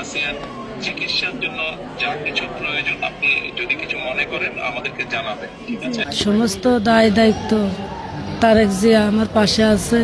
আসিয়ার চিকিৎসার জন্য যা কিছু প্রয়োজন আপনি যদি কিছু মনে করেন আমাদেরকে জানাবেন ঠিক আছে? সমস্ত দায় দায়িত্ব তারেক জিয়া আমার পাশে আছে।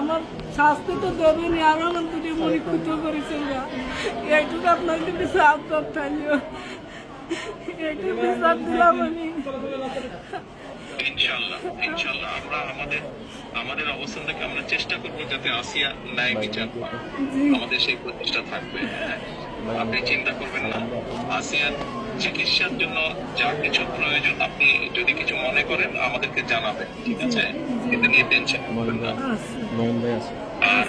আমার শাস্তি তো দেবেনি আর আমার দুটি মরিক্ষুত করেছেন না এইটুকু আপনার কিন্তু করতে এইটুকু বিচার দিলাম আমি। ইনশাল্লাহ ইনশাল্লাহ আমরা আমাদের আমাদের অবস্থান থেকে আমরা চেষ্টা করব যাতে আসিয়া ন্যায় বিচার পায় আমাদের সেই থাকবে। আপনি চিন্তা করবেন না। আসিয়ার চিকিৎসার জন্য যা কিছু প্রয়োজন আপনি যদি কিছু মনে করেন আমাদেরকে জানাবেন ঠিক আছে? এটা নিয়ে টেনশন করবেন না। আর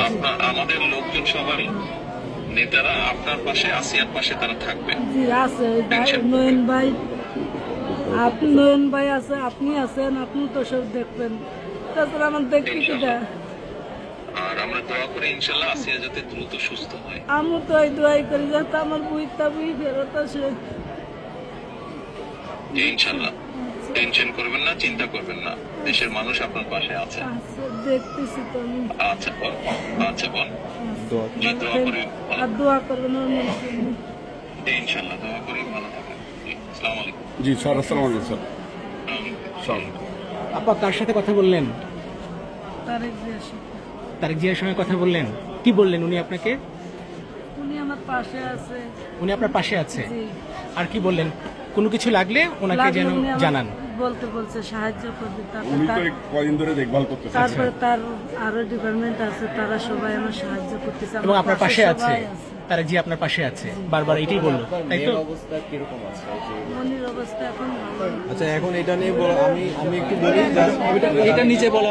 আচ্ছা, আমাদের লোকজন সবারই নেতারা আপনার পাশে আসিয়ার পাশে তারা থাকবে। জি আছে নয়ন ভাই। আপনি নয়ন ভাই আছে আপনি আছেন আপনি তো সব দেখবেন। তাছাড়া আমার দেখতে কিটা আর আমরা দোয়া করি ইনশাল্লাহ আসিয়া যাতে দ্রুত সুস্থ হয়। আমি তো এই দোয়াই করি যাতে আমার বুঝতে বুঝি ফেরত আসে। জি ইনশাল্লাহ। টেনশন করবেন না চিন্তা করবেন না। দেশের মানুষ আপনার পাশে আছে। আচ্ছা দেখতেছি তো আমি। আচ্ছা বল। আচ্ছা বল। দোয়া করি। আর দোয়া করবেন ওর ইনশাল্লাহ দোয়া করি। ভালো থাকেন জি আসসালামু আলাইকুম। জি স্যার আসসালামু আলাইকুম স্যার। আপা কার সাথে কথা বললেন? তারেক জিয়া সাথে। তারেক জিয়ার সঙ্গে কথা বললেন? কি বললেন উনি আপনাকে? উনি আমার পাশে আছে। উনি আপনার পাশে আছে? আর কি বললেন? কোনো কিছু লাগলে ওনাকে লাগলে যেন জানান। বলতে বলছে সাহায্য করবে উনি তো তার- ধরে দেখভাল করতেছেন। তারপরে তার আরও ডিপার্টমেন্ট আছে তারা সবাই আমার সাহায্য করতেছে এবং আপনার পাশে আছে? তারা জি আপনার পাশে আছে? বারবার এটাই বলল তাই তো? মনির অবস্থা এখন আচ্ছা এখন এটা নিয়ে বল- আমি আমি একটু বলি এটা নিচে বলা।